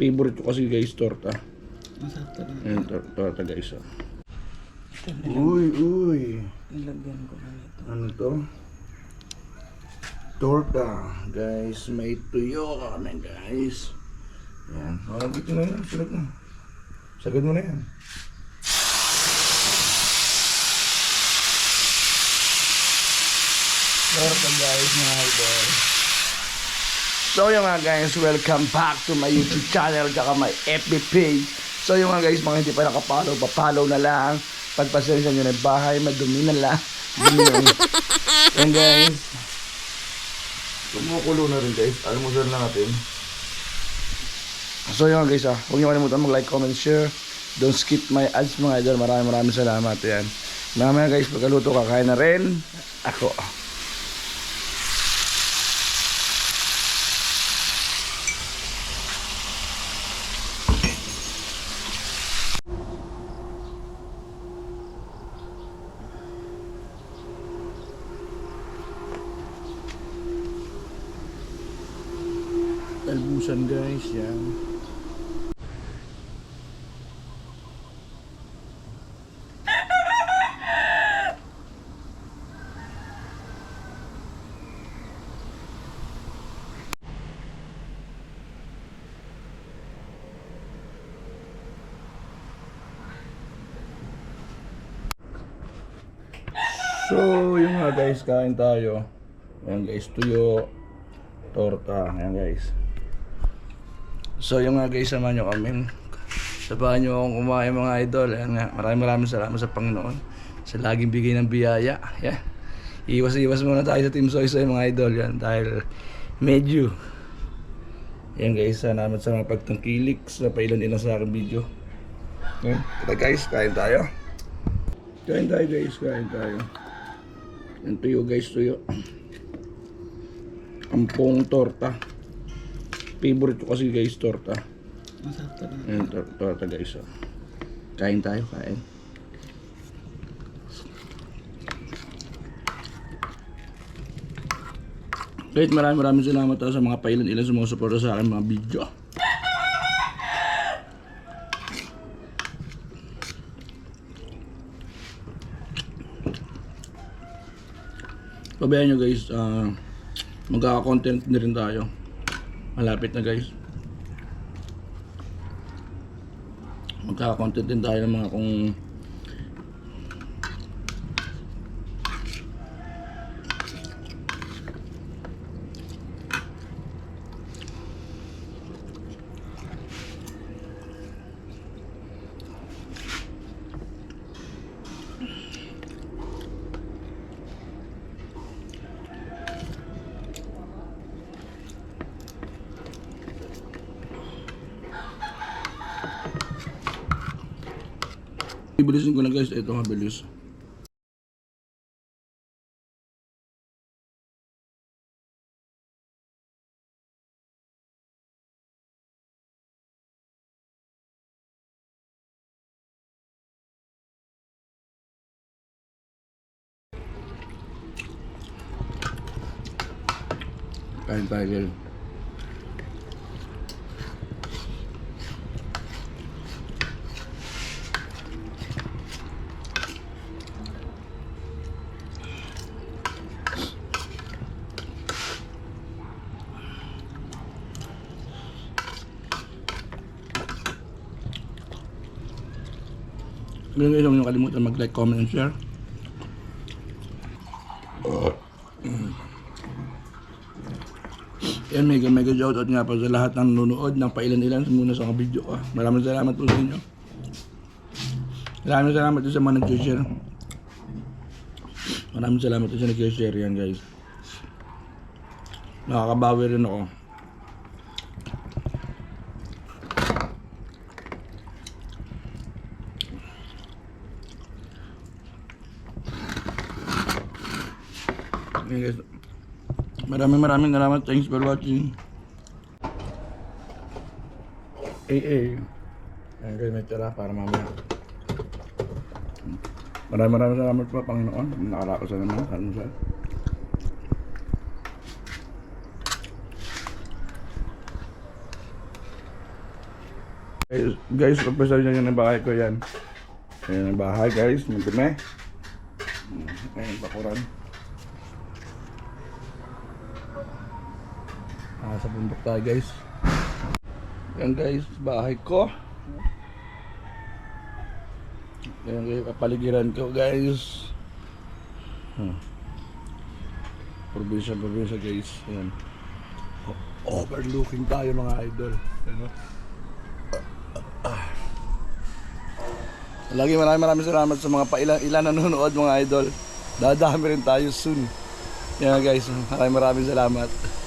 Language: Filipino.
Favorite ko kasi guys, torta. Masarap talaga. Ayan, tor- torta guys. Oh. Uy, uy. Nilagyan ko na nito. Ano to? Torta. Guys, may tuyo na guys. Yan. Oh, dito na yan. Sulat na. Sagad mo na yan. Torta guys, mga idol. So yung mga guys, welcome back to my YouTube channel tsaka my FB page. So yung mga guys, mga hindi pa nakapollow, papollow na lang. Pagpasensya nyo na yung bahay, madumi na lang. Dumi na. And guys, kumukulo na rin guys. Almusal na natin. So yun mga guys ah, huwag niyo kalimutan mag-like, comment, share. Don't skip my ads mga idol. Maraming maraming salamat yan. Mamaya guys, pagkaluto kakain na rin ako. Albusan guys, yan. So, yun nga guys, kain tayo. Ayan guys, tuyo, torta. Ayan guys. So, yung nga guys, samahan nyo kami. Sabahan nyo akong kumain mga idol. Ayan nga, maraming maraming salamat sa Panginoon. Sa laging bigay ng biyaya. Yeah. Iwas-iwas muna tayo sa Team Soy Soy mga idol. Yan, dahil medyo. Yan guys, salamat sa mga pagtangkilik sa pailan-ilan sa aking video. Tara guys, kain tayo. Kain tayo guys, kain tayo. Yan tuyo guys, tuyo. Ampong torta. Favorite ko kasi guys, torta. Masarap talaga. Ayan, tor- torta guys. Oh. Kain tayo, kain. Kahit maraming maraming salamat tayo sa mga pailan-ilan sumusuporta sa akin mga video. Pabayaan nyo guys, ah magkaka-content na rin tayo. Malapit na guys. Magkaka-content din tayo ng mga kung Ibilisin ko na guys, ito mabilis. Kain tayo guys. Ngayon guys, huwag niyo kalimutan mag-like, comment, and share. Yan, mega mega shoutout nga po sa lahat ng nanonood ng pailan-ilan muna sa mga video ko. Maraming salamat po sa inyo. Maraming salamat din sa mga nag-share. Maraming salamat din sa nag-share yan guys. Nakakabawi rin ako. Ayan guys. Maraming maraming salamat. Thanks for watching. Eh, eh. Ayan guys, may tira para mamaya. Maraming maraming salamat po, Panginoon. Nakalako sa naman. Ano sa? Guys, guys, umpisa nyo yung bahay ko yan. Ayan ang bahay guys, magdumi. Ayan, bakuran. Ah, sa bundok tayo guys. Yan guys, bahay ko. Yan guys, kapaligiran ko guys. Hmm. Probinsya, probinsya guys. Ayan. O- Overlooking tayo mga idol. Ano? Lagi maraming maraming salamat sa mga pailan ilan nanonood mga idol. Dadami rin tayo soon. Yan guys, maraming maraming salamat.